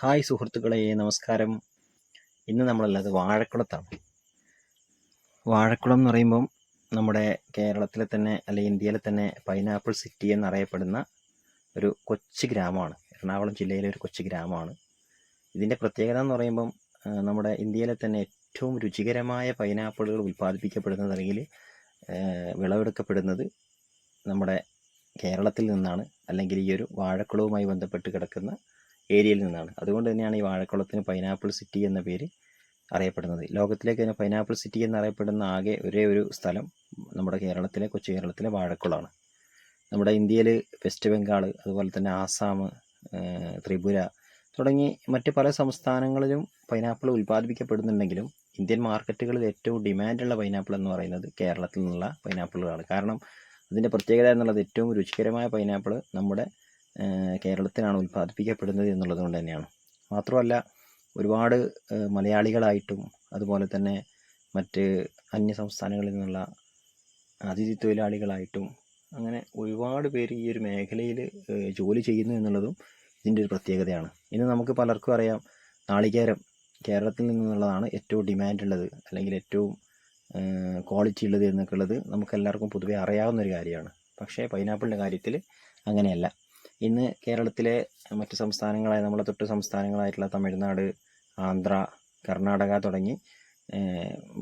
Hi സുഹൃത്തുക്കളെ നമസ്കാരം. ഇന്ന് നമ്മളല്ലത് വാഴക്കുളത്താണ്. വാഴക്കുളം എന്ന് പറയുമ്പം നമ്മുടെ കേരളത്തിലെ തന്നെ അല്ലെങ്കിൽ ഇന്ത്യയിലെ തന്നെ പൈനാപ്പിൾ സിറ്റി എന്നറിയപ്പെടുന്ന ഒരു കൊച്ചു ഗ്രാമമാണ്. എറണാകുളം ജില്ലയിലെ ഒരു കൊച്ചു ഗ്രാമമാണ്. ഇതിന്റെ പ്രത്യേകത എന്ന് പറയുമ്പം നമ്മുടെ ഇന്ത്യയിലെ തന്നെ ഏറ്റവും രുചികരമായ പൈനാപ്പിളുകൾ ഉൽപ്പാദിപ്പിക്കപ്പെടുന്നത് അല്ലെങ്കിൽ വിളവെടുക്കപ്പെടുന്നത് നമ്മുടെ കേരളത്തിൽ നിന്നാണ്. അല്ലെങ്കിൽ ഈ ഒരു വാഴക്കുളവുമായി ബന്ധപ്പെട്ട് കിടക്കുന്ന ഏരിയയിൽ നിന്നാണ്. അതുകൊണ്ട് തന്നെയാണ് ഈ വാഴക്കുളത്തിന് പൈനാപ്പിൾ സിറ്റി എന്ന പേര് അറിയപ്പെടുന്നത്. ലോകത്തിലേക്ക് തന്നെ പൈനാപ്പിൾ സിറ്റി എന്നറിയപ്പെടുന്ന ആകെ ഒരേ ഒരു സ്ഥലം നമ്മുടെ കേരളത്തിലെ കൊച്ചു കേരളത്തിലെ വാഴക്കുളമാണ് നമ്മുടെ ഇന്ത്യയിൽ വെസ്റ്റ് ബംഗാൾ അതുപോലെ തന്നെ ആസാം ത്രിപുര തുടങ്ങി മറ്റ് പല സംസ്ഥാനങ്ങളിലും പൈനാപ്പിൾ ഉൽപ്പാദിപ്പിക്കപ്പെടുന്നുണ്ടെങ്കിലും ഇന്ത്യൻ മാർക്കറ്റുകളിൽ ഏറ്റവും ഡിമാൻഡുള്ള പൈനാപ്പിൾ എന്ന് പറയുന്നത് കേരളത്തിൽ നിന്നുള്ള പൈനാപ്പിളുകളാണ് കാരണം അതിന്റെ പ്രത്യേകത എന്നുള്ളത് ഏറ്റവും രുചികരമായ പൈനാപ്പിൾ നമ്മുടെ കേരളത്തിലാണ് ഉൽപ്പാദിപ്പിക്കപ്പെടുന്നത് എന്നുള്ളത് കൊണ്ട് തന്നെയാണ്. മാത്രമല്ല ഒരുപാട് മലയാളികളായിട്ടും അതുപോലെ തന്നെ മറ്റ് അന്യ സംസ്ഥാനങ്ങളിൽ നിന്നുള്ള അതിഥി തൊഴിലാളികളായിട്ടും അങ്ങനെ ഒരുപാട് പേര് ഈ ഒരു മേഖലയിൽ ജോലി ചെയ്യുന്നു എന്നുള്ളതും ഇതിന്റെ ഒരു പ്രത്യേകതയാണ്. ഇന്ന് നമുക്ക് പലർക്കും അറിയാം നാളികേരം കേരളത്തിൽ നിന്നുള്ളതാണ് ഏറ്റവും ഡിമാൻഡ് ഉള്ളത് അല്ലെങ്കിൽ ഏറ്റവും ക്വാളിറ്റി ഉള്ളത് എന്നൊക്കെ ഉള്ളത് നമുക്ക് എല്ലാവർക്കും പൊതുവെ അറിയാവുന്ന ഒരു കാര്യമാണ്. പക്ഷേ പൈനാപ്പിളിന്റെ കാര്യത്തിൽ അങ്ങനെയല്ല. ഇന്ന് കേരളത്തിലെ മറ്റ് സംസ്ഥാനങ്ങളായ നമ്മളെ തൊട്ട് സംസ്ഥാനങ്ങളായിട്ടുള്ള തമിഴ്നാട് ആന്ധ്ര കർണാടക തുടങ്ങി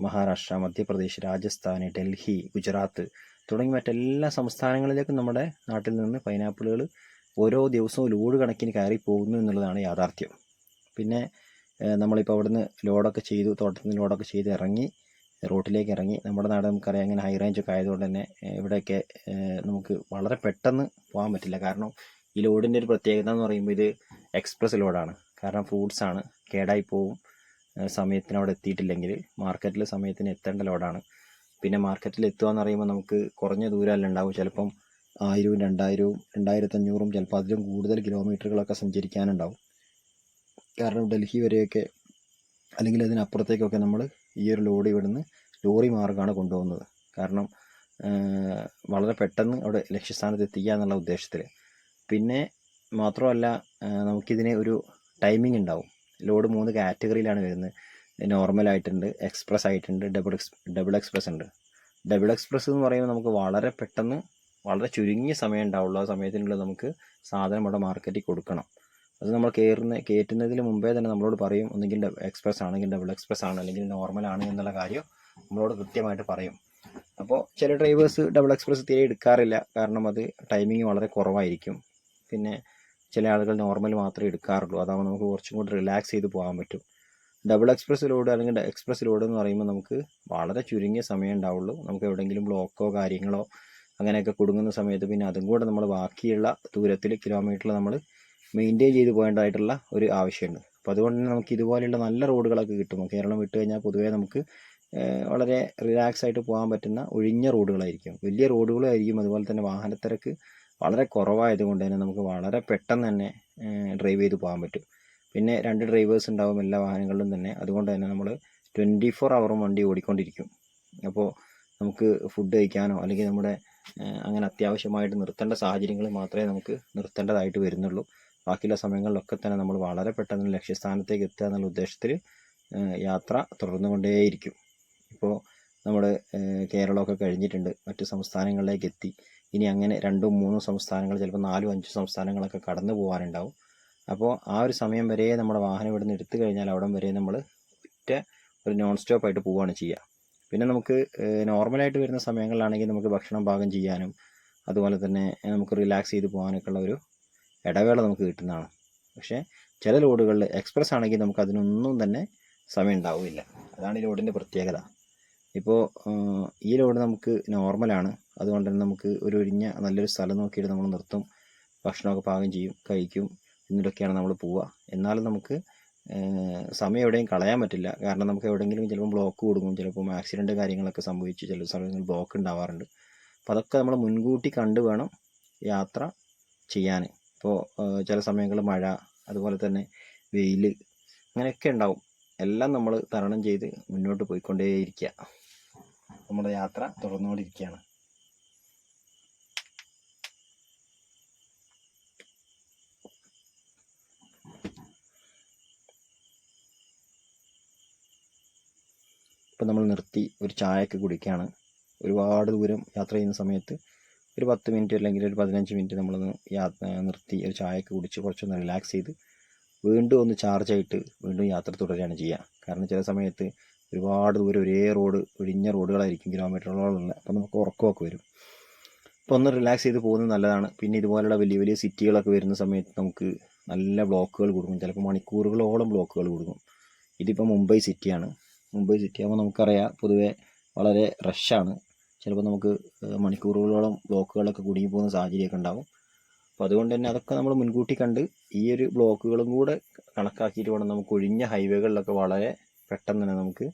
മഹാരാഷ്ട്ര മധ്യപ്രദേശ് രാജസ്ഥാൻ ഡൽഹി ഗുജറാത്ത് തുടങ്ങി മറ്റെല്ലാ സംസ്ഥാനങ്ങളിലേക്കും നമ്മുടെ നാട്ടിൽ നിന്ന് പൈനാപ്പിളുകൾ ഓരോ ദിവസവും ലോഡ് കണക്കിന് കയറി പോകുന്നു എന്നുള്ളതാണ് യാഥാർത്ഥ്യം. പിന്നെ നമ്മളിപ്പോൾ അവിടുന്ന് ലോഡൊക്കെ ചെയ്തു തോട്ടത്തിൽ നിന്ന് ലോഡൊക്കെ ചെയ്ത് ഇറങ്ങി റോട്ടിലേക്ക് ഇറങ്ങി നമ്മുടെ നാട് നമുക്കറിയാം അങ്ങനെ ഹൈ റേഞ്ച് ഒക്കെ ആയതുകൊണ്ട് തന്നെ ഇവിടെയൊക്കെ നമുക്ക് വളരെ പെട്ടെന്ന് പോകാൻ പറ്റില്ല. കാരണം ഈ ലോഡിന്റെ ഒരു പ്രത്യേകത എന്ന് പറയുമ്പോൾ ഇത് എക്സ്പ്രസ് ലോഡാണ് കാരണം ഫ്രൂട്ട്സ് ആണ് കേടായി പോവും. സമയത്തിന് അവിടെ എത്തിയിട്ടില്ലെങ്കിൽ മാർക്കറ്റിൽ സമയത്തിന് എത്തേണ്ട ലോഡാണ് പിന്നെ മാർക്കറ്റിൽ എത്തുക എന്ന് പറയുമ്പോൾ നമുക്ക് കുറഞ്ഞ ദൂരമല്ല ഉണ്ടാവും. ചിലപ്പം ആയിരവും രണ്ടായിരവും രണ്ടായിരത്തഞ്ഞൂറും ചിലപ്പോൾ അതിലും കൂടുതൽ കിലോമീറ്ററുകളൊക്കെ സഞ്ചരിക്കാനുണ്ടാവും. കാരണം ഡൽഹി വരെയൊക്കെ അല്ലെങ്കിൽ അതിനപ്പുറത്തേക്കൊക്കെ നമ്മൾ ഈ ഒരു ലോഡ് ഇവിടുന്ന് ലോറി മാർഗമാണ് കൊണ്ടുപോകുന്നത്. കാരണം വളരെ പെട്ടെന്ന് അവിടെ ലക്ഷ്യസ്ഥാനത്ത് എത്തിക്കുക എന്നുള്ള ഉദ്ദേശത്തിൽ പിന്നെ മാത്രമല്ല നമുക്കിതിന് ഒരു ടൈമിംഗ് ഉണ്ടാവും. ലോഡ് മൂന്ന് കാറ്റഗറിയിലാണ് വരുന്നത്. നോർമൽ ആയിട്ടുണ്ട് എക്സ്പ്രസ് ആയിട്ടുണ്ട് ഡബിൾ എക്സ് ഡബിൾ എക്സ്പ്രസ് ഉണ്ട്. ഡബിൾ എക്സ്പ്രസ് എന്ന് പറയുമ്പോൾ നമുക്ക് വളരെ പെട്ടെന്ന് വളരെ ചുരുങ്ങിയ സമയം ഉണ്ടാവുള്ളൂ. ആ സമയത്തിനുള്ളിൽ നമുക്ക് സാധനം അവിടെ മാർക്കറ്റിൽ കൊടുക്കണം. അത് നമ്മൾ കയറുന്ന കയറ്റുന്നതിന് മുമ്പേ തന്നെ നമ്മളോട് പറയും ഒന്നുകിൽ എക്സ്പ്രസ് ആണെങ്കിൽ ഡബിൾ എക്സ്പ്രസ് ആണ് അല്ലെങ്കിൽ നോർമൽ ആണ് എന്നുള്ള കാര്യം നമ്മളോട് കൃത്യമായിട്ട് പറയും. അപ്പോൾ ചില ഡ്രൈവേഴ്സ് ഡബിൾ എക്സ്പ്രസ് തീരെ എടുക്കാറില്ല. കാരണം അത് ടൈമിങ് വളരെ കുറവായിരിക്കും. പിന്നെ ചില ആളുകൾ നോർമൽ മാത്രമേ എടുക്കാറുള്ളൂ. അതാകുമ്പോൾ നമുക്ക് കുറച്ചും കൂടി റിലാക്സ് ചെയ്ത് പോകാൻ പറ്റും. ഡബിൾ എക്സ്പ്രസ് ലോഡ് അല്ലെങ്കിൽ എക്സ്പ്രസ് ലോഡ് എന്ന് പറയുമ്പോൾ നമുക്ക് വളരെ ചുരുങ്ങിയ സമയം ഉണ്ടാവുള്ളൂ. നമുക്ക് എവിടെയെങ്കിലും ബ്ലോക്കോ കാര്യങ്ങളോ അങ്ങനെയൊക്കെ കുടുങ്ങുന്ന സമയത്ത് പിന്നെ അതും കൂടെ നമ്മൾ ബാക്കിയുള്ള ദൂരത്തിൽ കിലോമീറ്ററിൽ നമ്മൾ മെയിന്റെയിൻ ചെയ്ത് പോകേണ്ടതായിട്ടുള്ള ഒരു ആവശ്യമുണ്ട്. അപ്പോൾ അതുകൊണ്ട് തന്നെ നമുക്ക് ഇതുപോലെയുള്ള നല്ല റോഡുകളൊക്കെ കിട്ടും കേരളം വിട്ട് കഴിഞ്ഞാൽ പൊതുവേ നമുക്ക് വളരെ റിലാക്സ് ആയിട്ട് പോകാൻ പറ്റുന്ന ഒഴിഞ്ഞ റോഡുകളായിരിക്കും വലിയ റോഡുകളായിരിക്കും അതുപോലെ തന്നെ വാഹനത്തിരക്ക് വളരെ കുറവായതുകൊണ്ട് തന്നെ നമുക്ക് വളരെ പെട്ടെന്ന് തന്നെ ഡ്രൈവ് ചെയ്ത് പോകാൻ പറ്റും. പിന്നെ രണ്ട് ഡ്രൈവേഴ്സ് ഉണ്ടാവും എല്ലാ വാഹനങ്ങളിലും തന്നെ. അതുകൊണ്ട് തന്നെ നമ്മൾ ട്വന്റി ഫോർ അവറും വണ്ടി ഓടിക്കൊണ്ടിരിക്കും. അപ്പോൾ നമുക്ക് ഫുഡ് കഴിക്കാനോ അല്ലെങ്കിൽ നമ്മുടെ അങ്ങനെ അത്യാവശ്യമായിട്ട് നിർത്തേണ്ട സാഹചര്യങ്ങൾ മാത്രമേ നമുക്ക് നിർത്തേണ്ടതായിട്ട് വരുന്നുള്ളൂ. ബാക്കിയുള്ള സമയങ്ങളിലൊക്കെ തന്നെ നമ്മൾ വളരെ പെട്ടെന്ന് ലക്ഷ്യസ്ഥാനത്തേക്ക് എത്തുക എന്നുള്ള ഉദ്ദേശത്തിൽ യാത്ര തുടർന്നുകൊണ്ടേയിരിക്കും. ഇപ്പോൾ നമ്മൾ കേരളമൊക്കെ കഴിഞ്ഞിട്ടുണ്ട്. മറ്റ് സംസ്ഥാനങ്ങളിലേക്ക് എത്തി ഇനി അങ്ങനെ രണ്ടും മൂന്നും സംസ്ഥാനങ്ങൾ ചിലപ്പോൾ നാലും അഞ്ചും സംസ്ഥാനങ്ങളൊക്കെ കടന്നു പോകാനുണ്ടാവും. അപ്പോൾ ആ ഒരു സമയം വരെ നമ്മുടെ വാഹനം ഇവിടുന്ന് എടുത്തു കഴിഞ്ഞാൽ അവിടം വരെ നമ്മൾ ഒറ്റ ഒരു നോൺ സ്റ്റോപ്പ് ആയിട്ട് പോവുകയാണ് ചെയ്യുക. പിന്നെ നമുക്ക് നോർമലായിട്ട് വരുന്ന സമയങ്ങളിലാണെങ്കിൽ നമുക്ക് ഭക്ഷണം പാകം ചെയ്യാനും അതുപോലെ തന്നെ നമുക്ക് റിലാക്സ് ചെയ്ത് പോകാനൊക്കെ ഉള്ള ഒരു ഇടവേള നമുക്ക് കിട്ടുന്നതാണ്. പക്ഷേ ചില ലോഡുകളിൽ എക്സ്പ്രസ് ആണെങ്കിൽ നമുക്ക് അതിനൊന്നും തന്നെ സമയം ഉണ്ടാവില്ല. അതാണ് ഈ ലോഡിന്റെ പ്രത്യേകത. ഇപ്പോൾ ഈ ലോഡ് നമുക്ക് നോർമലാണ് അതുകൊണ്ട് തന്നെ നമുക്ക് ഒരു ഒഴിഞ്ഞ നല്ലൊരു സ്ഥലം നോക്കിയിട്ട് നമ്മൾ നിർത്തും. ഭക്ഷണമൊക്കെ പാകം ചെയ്യും കഴിക്കും എന്നിട്ടൊക്കെയാണ് നമ്മൾ പോവുക. എന്നാലും നമുക്ക് സമയം എവിടെയും കളയാൻ പറ്റില്ല. കാരണം നമുക്ക് എവിടെയെങ്കിലും ചിലപ്പോൾ ബ്ലോക്ക് കൊടുക്കും. ചിലപ്പോൾ ആക്സിഡന്റ് കാര്യങ്ങളൊക്കെ സംഭവിച്ച് ചില സമയങ്ങളിൽ ബ്ലോക്ക് ഉണ്ടാവാറുണ്ട്. അപ്പോൾ അതൊക്കെ നമ്മൾ മുൻകൂട്ടി കണ്ടു വേണം യാത്ര ചെയ്യാൻ ഇപ്പോൾ ചില സമയങ്ങളിൽ മഴ അതുപോലെ തന്നെ വെയിൽ അങ്ങനെയൊക്കെ ഉണ്ടാവും. എല്ലാം നമ്മൾ തരണം ചെയ്ത് മുന്നോട്ട് പോയിക്കൊണ്ടേയിരിക്കുക നമ്മുടെ യാത്ര തുടർന്നുകൊണ്ടിരിക്കുകയാണ്. ഇപ്പം നമ്മൾ നിർത്തി ഒരു ചായയൊക്കെ കുടിക്കുകയാണ്. ഒരുപാട് ദൂരം യാത്ര ചെയ്യുന്ന സമയത്ത് ഒരു പത്ത് മിനിറ്റ് അല്ലെങ്കിൽ ഒരു പതിനഞ്ച് മിനിറ്റ് നമ്മളൊന്ന് യാത്ര നിർത്തി ഒരു ചായയൊക്കെ കുടിച്ച് കുറച്ചൊന്ന് റിലാക്സ് ചെയ്ത് വീണ്ടും ഒന്ന് ചാർജ് ആയിട്ട് വീണ്ടും യാത്ര തുടരുകയാണ് ചെയ്യുക. കാരണം ചില സമയത്ത് ഒരുപാട് ദൂരം ഒരേ റോഡ് ഒഴിഞ്ഞ റോഡുകളായിരിക്കും കിലോമീറ്ററുകളോളം ഉള്ളത് അപ്പോൾ നമുക്ക് ഉറക്കമൊക്കെ വരും. അപ്പോൾ ഒന്ന് റിലാക്സ് ചെയ്ത് പോകുന്നത് നല്ലതാണ്. പിന്നെ ഇതുപോലുള്ള വലിയ വലിയ സിറ്റികളൊക്കെ വരുന്ന സമയത്ത് നമുക്ക് നല്ല ബ്ലോക്കുകൾ കൊടുക്കും ചിലപ്പോൾ മണിക്കൂറുകളോളം ബ്ലോക്കുകൾ കൊടുക്കും ഇതിപ്പോൾ മുംബൈ സിറ്റിയാണ് മുംബൈ സിറ്റി ആകുമ്പോൾ നമുക്കറിയാം പൊതുവേ വളരെ റഷാണ് ചിലപ്പോൾ നമുക്ക് മണിക്കൂറുകളോളം ബ്ലോക്കുകളൊക്കെ കുടുങ്ങി പോകുന്ന സാഹചര്യമൊക്കെ ഉണ്ടാവും. അപ്പോൾ അതുകൊണ്ട് തന്നെ അതൊക്കെ നമ്മൾ മുൻകൂട്ടി കണ്ട് ഈ ഒരു ബ്ലോക്കുകളും കൂടെ കണക്കാക്കിയിട്ട് വേണം നമുക്ക് ഒഴിഞ്ഞ ഹൈവേകളിലൊക്കെ വളരെ പെട്ടെന്ന് തന്നെ നമുക്ക്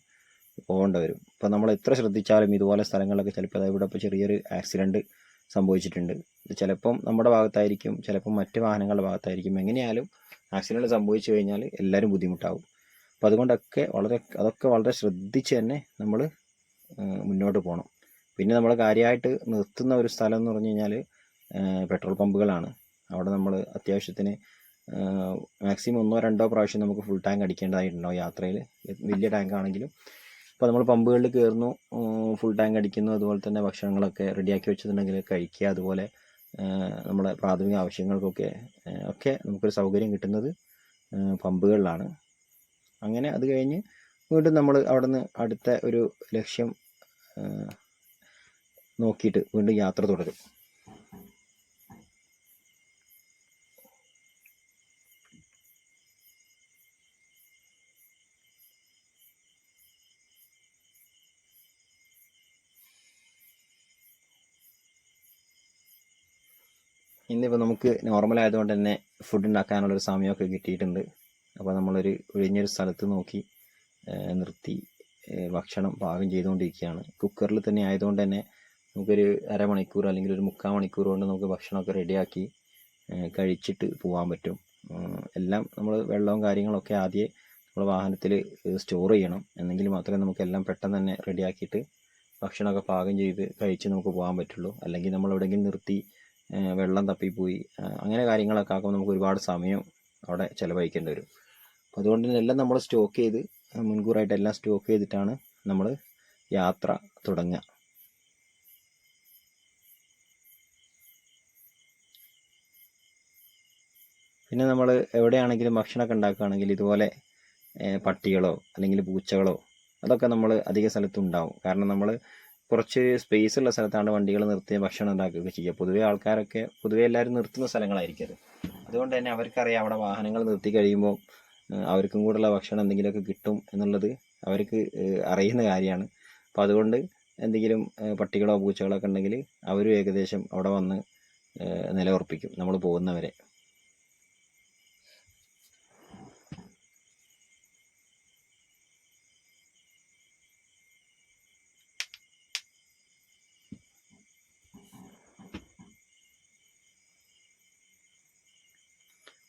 പോകേണ്ട വരും. ഇപ്പോൾ നമ്മൾ എത്ര ശ്രദ്ധിച്ചാലും ഇതുപോലെ സ്ഥലങ്ങളിലൊക്കെ ചിലപ്പോൾ ഇവിടെ ഇപ്പോൾ ചെറിയൊരു ആക്സിഡന്റ് സംഭവിച്ചിട്ടുണ്ട്. ഇത് ചിലപ്പം നമ്മുടെ ഭാഗത്തായിരിക്കും ചിലപ്പം മറ്റ് വാഹനങ്ങളുടെ ഭാഗത്തായിരിക്കും. എങ്ങനെയായാലും ആക്സിഡന്റ് സംഭവിച്ചു കഴിഞ്ഞാൽ എല്ലാവരും ബുദ്ധിമുട്ടാവും. അപ്പോൾ അതുകൊണ്ടൊക്കെ വളരെ അതൊക്കെ വളരെ ശ്രദ്ധിച്ച് തന്നെ നമ്മൾ മുന്നോട്ട് പോകണം പിന്നെ നമ്മൾ കാര്യമായിട്ട് നിർത്തുന്ന ഒരു സ്ഥലം എന്ന് പറഞ്ഞു കഴിഞ്ഞാൽ പെട്രോൾ പമ്പുകളാണ്. അവിടെ നമ്മൾ അത്യാവശ്യത്തിന് മാക്സിമം ഒന്നോ രണ്ടോ പ്രാവശ്യം നമുക്ക് ഫുൾ ടാങ്ക് അടിക്കേണ്ടതായിട്ടുണ്ടാവും യാത്രയിൽ വലിയ ടാങ്ക് ആണെങ്കിലും. അപ്പോൾ നമ്മൾ പമ്പുകളിൽ കയറുന്നു ഫുൾ ടാങ്ക് അടിക്കുന്നു അതുപോലെ തന്നെ ഭക്ഷണങ്ങളൊക്കെ റെഡിയാക്കി വെച്ചിട്ടുണ്ടെങ്കിൽ കഴിക്കുക അതുപോലെ നമ്മുടെ പ്രാഥമിക ആവശ്യങ്ങൾക്കൊക്കെ ഒക്കെ നമുക്കൊരു സൗകര്യം കിട്ടുന്നത് പമ്പുകളിലാണ്. അങ്ങനെ അത് കഴിഞ്ഞ് വീണ്ടും നമ്മൾ അവിടെ നിന്ന് അടുത്ത ഒരു ലക്ഷ്യം നോക്കിയിട്ട് വീണ്ടും യാത്ര തുടരും. ഇന്നിപ്പോൾ നമുക്ക് നോർമൽ ആയതുകൊണ്ട് തന്നെ ഫുഡ് ഉണ്ടാക്കാനുള്ളൊരു സമയമൊക്കെ കിട്ടിയിട്ടുണ്ട്. അപ്പോൾ നമ്മളൊരു ഒഴിഞ്ഞൊരു സ്ഥലത്ത് നോക്കി നിർത്തി ഭക്ഷണം പാകം ചെയ്തുകൊണ്ടിരിക്കുകയാണ്. കുക്കറിൽ തന്നെ ആയതുകൊണ്ട് തന്നെ നമുക്കൊരു അരമണിക്കൂർ അല്ലെങ്കിൽ ഒരു മുക്കാൽ മണിക്കൂർ കൊണ്ട് നമുക്ക് ഭക്ഷണമൊക്കെ റെഡിയാക്കി കഴിച്ചിട്ട് പോകാൻ പറ്റും. എല്ലാം നമ്മൾ വെള്ളവും കാര്യങ്ങളൊക്കെ ആദ്യം നമ്മൾ വാഹനത്തിൽ സ്റ്റോർ ചെയ്യണം. എന്നെങ്കിൽ മാത്രമേ നമുക്ക് എല്ലാം പെട്ടെന്ന് തന്നെ റെഡിയാക്കിയിട്ട് ഭക്ഷണമൊക്കെ പാകം ചെയ്ത് കഴിച്ച് നമുക്ക് പോകാൻ പറ്റുള്ളൂ. അല്ലെങ്കിൽ നമ്മൾ എവിടെയെങ്കിലും നിർത്തി വെള്ളം തപ്പിപ്പോയി. അങ്ങനെ കാര്യങ്ങളൊക്കെ ആക്കുമ്പോൾ നമുക്ക് ഒരുപാട് സമയം അവിടെ ചിലവഴിക്കേണ്ടി വരും. അപ്പോൾ അതുകൊണ്ട് തന്നെ എല്ലാം നമ്മൾ സ്റ്റോക്ക് ചെയ്ത് മുൻകൂറായിട്ട് എല്ലാം സ്റ്റോക്ക് ചെയ്തിട്ടാണ് നമ്മൾ യാത്ര തുടങ്ങുക. പിന്നെ നമ്മൾ എവിടെയാണെങ്കിലും ഭക്ഷണമൊക്കെ ഉണ്ടാക്കുകയാണെങ്കിൽ ഇതുപോലെ പട്ടികളോ അല്ലെങ്കിൽ പൂച്ചകളോ അതൊക്കെ നമ്മൾ അധിക സ്ഥലത്തും ഉണ്ടാവും. കാരണം നമ്മൾ കുറച്ച് സ്പേസ് ഉള്ള സ്ഥലത്താണ് വണ്ടികൾ നിർത്തി ഭക്ഷണം ഉണ്ടാക്കുകയൊക്കെ ചെയ്യുക. പൊതുവേ ആൾക്കാരൊക്കെ പൊതുവേ എല്ലാവരും നിർത്തുന്ന സ്ഥലങ്ങളായിരിക്കും അത്. അതുകൊണ്ട് തന്നെ അവർക്കറിയാം അവിടെ വാഹനങ്ങൾ നിർത്തി കഴിയുമ്പോൾ അവർക്കും കൂടെയുള്ള ഭക്ഷണം എന്തെങ്കിലുമൊക്കെ കിട്ടും എന്നുള്ളത് അവർക്ക് അറിയുന്ന കാര്യമാണ്. അപ്പോൾ അതുകൊണ്ട് എന്തെങ്കിലും പട്ടികളോ പൂച്ചകളോ ഒക്കെ ഉണ്ടെങ്കിൽ അവരും ഏകദേശം അവിടെ വന്ന് നിലയുറപ്പിക്കും. നമ്മൾ പോകുന്നവരെ.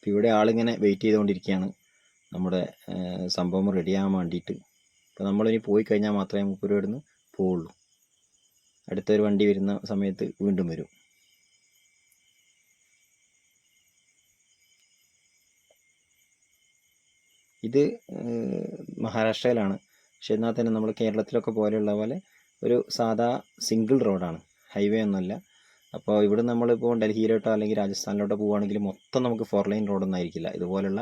ഇപ്പം ഇവിടെ ആളിങ്ങനെ വെയിറ്റ് ചെയ്തുകൊണ്ടിരിക്കുകയാണ്. നമ്മുടെ സംഭവം റെഡിയാകാൻ വേണ്ടിയിട്ട്. അപ്പോൾ നമ്മളിനി പോയി കഴിഞ്ഞാൽ മാത്രമേ മുപ്പത് ഇവിടുന്ന് പോവുള്ളൂ. അടുത്തൊരു വണ്ടി വരുന്ന സമയത്ത് വീണ്ടും വരും. ഇത് മഹാരാഷ്ട്രയിലാണ്. പക്ഷെ എന്നാൽ തന്നെ നമ്മൾ കേരളത്തിലൊക്കെ പോലെയുള്ള പോലെ ഒരു സാധാ സിംഗിൾ റോഡാണ് ഹൈവേ ഒന്നുമല്ല. അപ്പോൾ ഇവിടെ നമ്മളിപ്പോൾ ഡൽഹിയിലോട്ടോ അല്ലെങ്കിൽ രാജസ്ഥാനിലോട്ടോ പോവുകയാണെങ്കിൽ മൊത്തം നമുക്ക് ഫോർ ലൈൻ റോഡൊന്നും ആയിരിക്കില്ല. ഇതുപോലുള്ള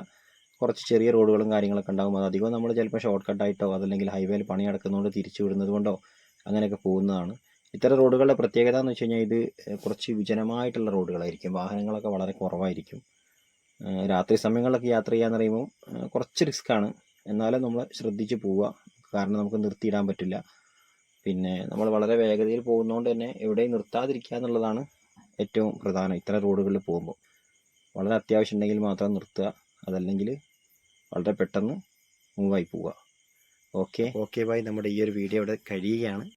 കുറച്ച് ചെറിയ റോഡുകളും കാര്യങ്ങളൊക്കെ ഉണ്ടാകും അത് അധികവും നമ്മൾ ചിലപ്പോൾ ഷോർട്ട് കട്ടായിട്ടോ അതല്ലെങ്കിൽ ഹൈവേയിൽ പണി നടക്കുന്നതുകൊണ്ട് തിരിച്ചു വിടുന്നത് കൊണ്ടോ അങ്ങനെയൊക്കെ പോകുന്നതാണ്. ഇത്തരം റോഡുകളുടെ പ്രത്യേകത എന്ന് വെച്ച് കഴിഞ്ഞാൽ ഇത് കുറച്ച് വിജനമായിട്ടുള്ള റോഡുകളായിരിക്കും വാഹനങ്ങളൊക്കെ വളരെ കുറവായിരിക്കും. രാത്രി സമയങ്ങളിലൊക്കെ യാത്ര ചെയ്യാന്ന് പറയുമ്പോൾ കുറച്ച് കുറച്ച് റിസ്ക്കാണ് എന്നാലും നമ്മൾ ശ്രദ്ധിച്ച് പോവുക. കാരണം നമുക്ക് നിർത്തിയിടാൻ പറ്റില്ല. പിന്നെ നമ്മൾ വളരെ വേഗതയിൽ പോകുന്നതുകൊണ്ട് തന്നെ എവിടെയും നിർത്താതിരിക്കുക എന്നുള്ളതാണ് ഏറ്റവും പ്രധാനം ഇത്തരം റോഡുകളിൽ പോകുമ്പോൾ. വളരെ അത്യാവശ്യം ഉണ്ടെങ്കിൽ മാത്രം നിർത്തുക അതല്ലെങ്കിൽ വളരെ പെട്ടെന്ന് മൂവായി പോവുക. ഓക്കെ. Okay bye. നമ്മുടെ ഈ ഒരു വീഡിയോ ഇവിടെ കഴിയുകയാണ്.